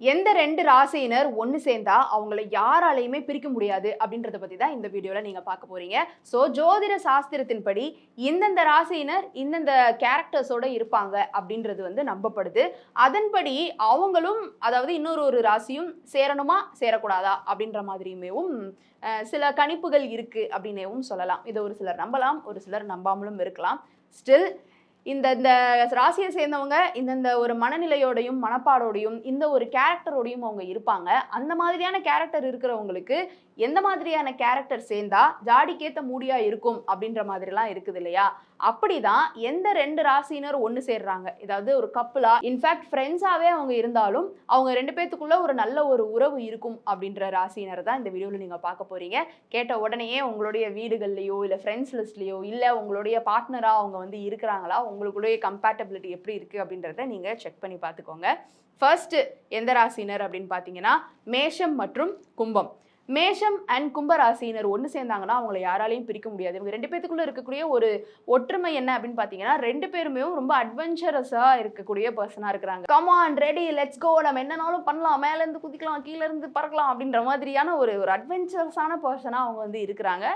எந்த ரெண்டு ராசியினர் ஒன்று சேர்ந்தா அவங்கள யாராலையுமே பிரிக்க முடியாது அப்படின்றத பற்றி தான் இந்த வீடியோவில் நீங்கள் பார்க்க போகிறீங்க ஸோ ஜோதிட சாஸ்திரத்தின்படி இந்தந்த ராசியினர் இந்தந்த கேரக்டர்ஸோட இருப்பாங்க அப்படின்றது வந்து நம்பப்படுது. அதன்படி அவங்களும் அதாவது இன்னொரு ஒரு ராசியும் சேரணுமா சேரக்கூடாதா அப்படின்ற மாதிரியுமேவும் சில கணிப்புகள் இருக்குது அப்படின்னேவும் சொல்லலாம். இதை ஒரு சிலர் நம்பலாம் ஒரு சிலர் நம்பாமலும் இருக்கலாம். ஸ்டில் இந்த இந்த ராசியை சேர்ந்தவங்க இந்தந்த ஒரு மனநிலையோடையும் மனப்பாடோடையும் இந்த ஒரு கேரக்டரோடையும் அவங்க இருப்பாங்க. அந்த மாதிரியான கேரக்டர் இருக்கிறவங்களுக்கு எந்த மாதிரியான கேரக்டர் சேர்ந்தா ஜாடிக்கேத்த மூடியா இருக்கும் அப்படின்ற மாதிரிலாம் இருக்குது இல்லையா? அப்படிதான் எந்த ரெண்டு ராசினர் ஒன்று சேர்றாங்க. இதாவது ஒரு கப்புலா இன்ஃபேக்ட் ஃப்ரெண்ட்ஸாகவே அவங்க இருந்தாலும் அவங்க ரெண்டு பேத்துக்குள்ள ஒரு நல்ல ஒரு உறவு இருக்கும் அப்படின்ற ராசியினர் தான் இந்த வீடியோவில் நீங்கள் பார்க்க போறீங்க. கேட்ட உடனேயே உங்களுடைய வீடுகள்லையோ இல்லை ஃப்ரெண்ட்ஸ் லிஸ்ட்லையோ இல்லை உங்களுடைய பார்ட்னராக அவங்க வந்து இருக்கிறாங்களா? உங்களுக்குள்ளேயே கம்பேட்டபிலிட்டி எப்படி இருக்குது அப்படின்றத நீங்கள் செக் பண்ணி பார்த்துக்கோங்க. ஃபர்ஸ்ட் எந்த ராசினர் அப்படின்னு பார்த்தீங்கன்னா மேஷம் மற்றும் கும்பம். மேஷம் அண்ட் கும்பராசினர் ஒன்று சேர்ந்தாங்கன்னா அவங்கள யாராலையும் பிரிக்க முடியாது. இவங்க ரெண்டு பேத்துக்குள்ளே இருக்கக்கூடிய ஒரு ஒற்றுமை என்ன அப்படின்னு பார்த்தீங்கன்னா ரெண்டு பேருமே ரொம்ப அட்வென்ச்சரஸாக இருக்கக்கூடிய பர்சனாக இருக்கிறாங்க. கமான் ரெடி லெட்ஸ் கோ நம்ம என்னனாலும் பண்ணலாம். மேலேருந்து குதிக்கலாம் கீழே இருந்து பறக்கலாம் அப்படின்ற மாதிரியான ஒரு ஒரு அட்வென்ச்சரஸான பர்சனாக அவங்க வந்து இருக்கிறாங்க.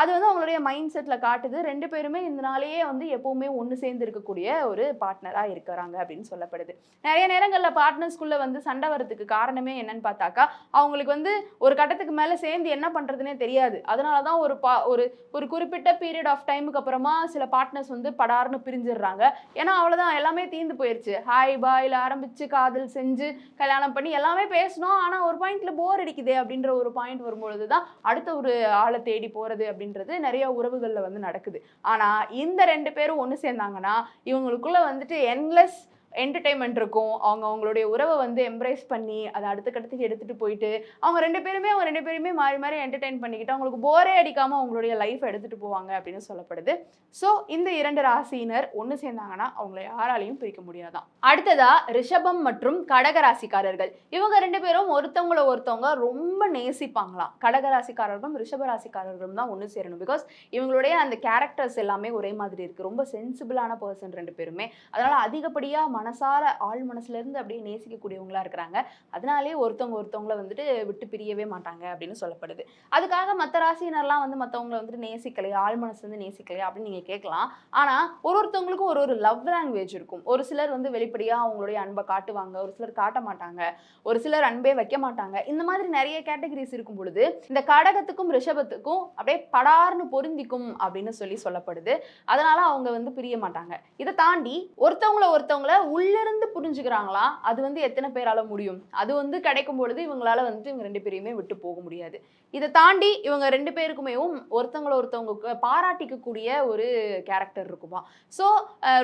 அது வந்து அவங்களுடைய மைண்ட் செட்டில் காட்டுது. ரெண்டு பேருமே இந்த நாளையே வந்து எப்பவுமே ஒன்று சேர்ந்து இருக்கக்கூடிய ஒரு பார்ட்னராக இருக்கிறாங்க அப்படின்னு சொல்லப்படுது. நிறைய நேரங்களில் பார்ட்னர்ஸ்குள்ளே வந்து சண்டை வரதுக்கு காரணமே என்னன்னு பார்த்தாக்கா அவங்களுக்கு வந்து ஒரு கட்டத்துக்கு மேலே சேர்ந்து என்ன பண்ணுறதுனே தெரியாது. அதனால தான் ஒரு பா ஒரு ஒரு குறிப்பிட்ட பீரியட் ஆஃப் டைமுக்கு அப்புறமா சில பார்ட்னர்ஸ் வந்து படார்னு பிரிஞ்சிடுறாங்க. ஏன்னா அவ்வளோதான் எல்லாமே தீர்ந்து போயிடுச்சு ஹாய் பாயில் ஆரம்பித்து காதல் செஞ்சு கல்யாணம் பண்ணி எல்லாமே பேசணும் ஆனால் ஒரு பாயிண்ட்டில் போர் அடிக்குதே அப்படின்ற ஒரு பாயிண்ட் வரும்பொழுது தான் அடுத்த ஒரு ஆளை தேடி போகிறது அப்படின்றது நிறைய உறவுகளில் வந்து நடக்குது. ஆனால் இந்த ரெண்டு பேரும் ஒன்று சேர்ந்தாங்கன்னா இவங்களுக்குள்ள வந்துட்டு என்லெஸ் என்டர்டைன்மெண்ட் இருக்கும். அவங்க அவங்களுடைய உறவை வந்து எம்ப்ரேஸ் பண்ணி அதை அடுத்த கட்டத்துக்கு எடுத்துகிட்டு போயிட்டு அவங்க ரெண்டு பேருமே அவங்க ரெண்டு பேருமே மாறி மாறி என்டர்டைன் பண்ணிக்கிட்டு அவங்களுக்கு போரே அடிக்காமல் அவங்களுடைய லைஃப் எடுத்துகிட்டு போவாங்க அப்படின்னு சொல்லப்படுது. ஸோ இந்த இரண்டு ராசியினர் ஒன்று சேர்ந்தாங்கன்னா அவங்கள யாராலையும் பிரிக்க முடியாதான். அடுத்ததா ரிஷபம் மற்றும் கடக ராசிக்காரர்கள் இவங்க ரெண்டு பேரும் ஒருத்தவங்கள ஒருத்தவங்க ரொம்ப நேசிப்பாங்களாம். கடக ராசிக்காரர்களும் ரிஷப ராசிக்காரர்களும் தான் ஒன்று சேரணும். பிகாஸ் இவங்களுடைய அந்த கேரக்டர்ஸ் எல்லாமே ஒரே மாதிரி இருக்குது ரொம்ப சென்சிபிளான பர்சன் ரெண்டு பேருமே. அதனால் அதிகப்படியாக மனசார ஆள் மனசுலேருந்து அப்படியே நேசிக்கக்கூடியவங்களா இருக்கிறாங்க. அதனாலே ஒருத்தவங்க ஒருத்தவங்கள வந்துட்டு விட்டு பிரியவே மாட்டாங்க அப்படின்னு சொல்லப்படுது. அதுக்காக மற்ற ராசியினர்லாம் வந்து மற்றவங்கள வந்துட்டு நேசிக்கலையா ஆள் மனசு வந்து நேசிக்கலையா அப்படின்னு நீங்கள் கேட்கலாம். ஆனால் ஒரு ஒருத்தவங்களுக்கும் ஒரு ஒரு லவ் லாங்குவேஜ் இருக்கும். ஒரு சிலர் வந்து வெளிப்படையாக அவங்களுடைய அன்பை காட்டுவாங்க. ஒரு சிலர் காட்ட மாட்டாங்க. ஒரு சிலர் அன்பே வைக்க மாட்டாங்க. இந்த மாதிரி நிறைய கேட்டகரிஸ் இருக்கும் பொழுது இந்த கடகத்துக்கும் ரிஷபத்துக்கும் அப்படியே படார்னு பொருந்திக்கும் அப்படின்னு சொல்லி சொல்லப்படுது. அதனால அவங்க வந்து பிரிய மாட்டாங்க. இதை தாண்டி ஒருத்தவங்கள ஒருத்தவங்கள உள்ளிருந்து புரிஞ்சுக்கிறாங்களா? அது வந்து எத்தனை பேரால முடியும்? அது வந்து கிடைக்கும் பொழுது இவங்களால வந்துட்டு இவங்க ரெண்டு பேரையுமே விட்டு போக முடியாது. இதை தாண்டி இவங்க ரெண்டு பேருக்குமேவும் ஒருத்தவங்களை ஒருத்தவங்க பாராட்டிக்கக்கூடிய ஒரு கேரக்டர் இருக்குமா. ஸோ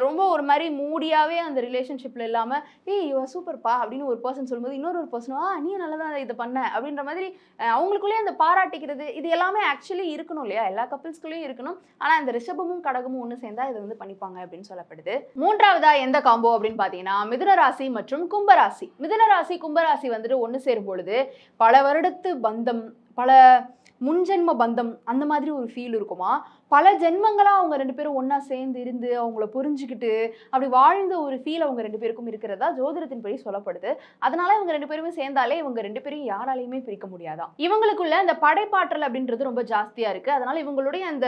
ரொம்ப ஒரு மாதிரி மூடியாவே அந்த ரிலேஷன்ஷிப்ல இல்லாம ஏய் இவ சூப்பர்ப்பா அப்படின்னு ஒரு பர்சன் சொல்லும்போது இன்னொரு ஒரு பர்சன் ஆ நீ நல்லா தான் இதை பண்ண அப்படின்ற மாதிரி அவங்களுக்குள்ளேயே அந்த பாராட்டிக்கிறது இது எல்லாமே ஆக்சுவலி இருக்கணும் இல்லையா? எல்லா கப்பிள்ஸ்குள்ளேயும் இருக்கணும். ஆனா இந்த ரிஷபமும் கடகமும் ஒன்று சேர்ந்தா இதை வந்து பண்ணிப்பாங்க அப்படின்னு சொல்லப்படுது. மூன்றாவதா எந்த காம்போ அப்படின்னு பார்த்தீங்கன்னா மிதுனராசி மற்றும் கும்பராசி மிதுன ராசி கும்பராசி வந்துட்டு ஒன்று சேரும் பொழுது பல வருடத்து பந்தம் பல முன்ஜென்ம பந்தம் அந்த மாதிரி ஒரு ஃபீல் இருக்குமா? பல ஜென்மங்களாக அவங்க ரெண்டு பேரும் ஒன்றா சேர்ந்து இருந்து அவங்கள புரிஞ்சுக்கிட்டு அப்படி வாழ்ந்த ஒரு ஃபீல் அவங்க ரெண்டு பேருக்கும் இருக்கிறதா ஜோதிடத்தின் படி சொல்லப்படுது. அதனால இவங்க ரெண்டு பேருமே சேர்ந்தாலே இவங்க ரெண்டு பேரும் யாராலையுமே பிரிக்க முடியாதான் இவங்களுக்குள்ள அந்த படைப்பாற்றல் அப்படின்றது ரொம்ப ஜாஸ்தியாக இருக்குது அதனால இவங்களுடைய அந்த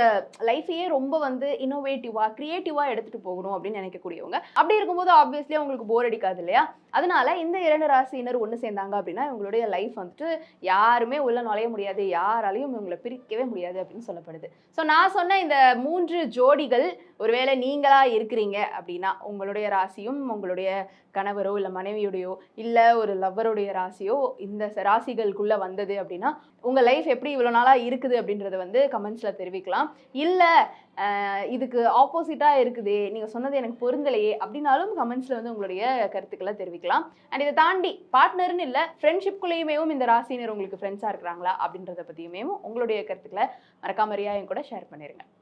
லைஃபையே ரொம்ப வந்து இன்னோவேட்டிவாக க்ரியேட்டிவாக எடுத்துகிட்டு போகணும் அப்படின்னு நினைக்கக்கூடியவங்க. அப்படி இருக்கும்போது ஆப்வியஸ்லி அவங்களுக்கு போர் அடிக்காது இல்லையா? அதனால இந்த இரண்டு ராசியினர் ஒன்று சேர்ந்தாங்க அப்படின்னா இவங்களுடைய லைஃப் வந்துட்டு யாருமே உள்ள நுழைய முடியாது. யாராலையும் இவங்களை பிரிக்கவே முடியாது அப்படின்னு சொல்லப்படுது. ஸோ நான் சொன்ன இந்த மூன்று ஜோடிகள் ஒருவேளை நீங்களா இருக்கிறீங்க அப்படின்னா உங்களுடைய ராசியும் உங்களுடைய கணவரோ இல்லை மனைவியுடையோ இல்லை ஒரு லவ்வருடைய ராசியோ இந்த ராசிகளுக்குள்ளே வந்தது அப்படின்னா உங்கள் லைஃப் எப்படி இவ்வளோ நாளாக இருக்குது அப்படின்றத வந்து கமெண்ட்ஸில் தெரிவிக்கலாம். இல்லை இதுக்கு ஆப்போசிட்டாக இருக்குது நீங்கள் சொன்னது எனக்கு பொருந்தலையே அப்படின்னாலும் கமெண்ட்ஸில் வந்து உங்களுடைய கருத்துக்களை தெரிவிக்கலாம். அண்ட் இதை தாண்டி பார்ட்னர்னு இல்லை ஃப்ரெண்ட்ஷிப்குள்ளேயுமேவும் இந்த ராசினர் உங்களுக்கு ஃப்ரெண்ட்ஸாக இருக்கிறாங்களா அப்படின்றத பற்றியுமே உங்களுடைய கருத்துக்களை மறக்காமறியாக என் கூட ஷேர் பண்ணிடுங்க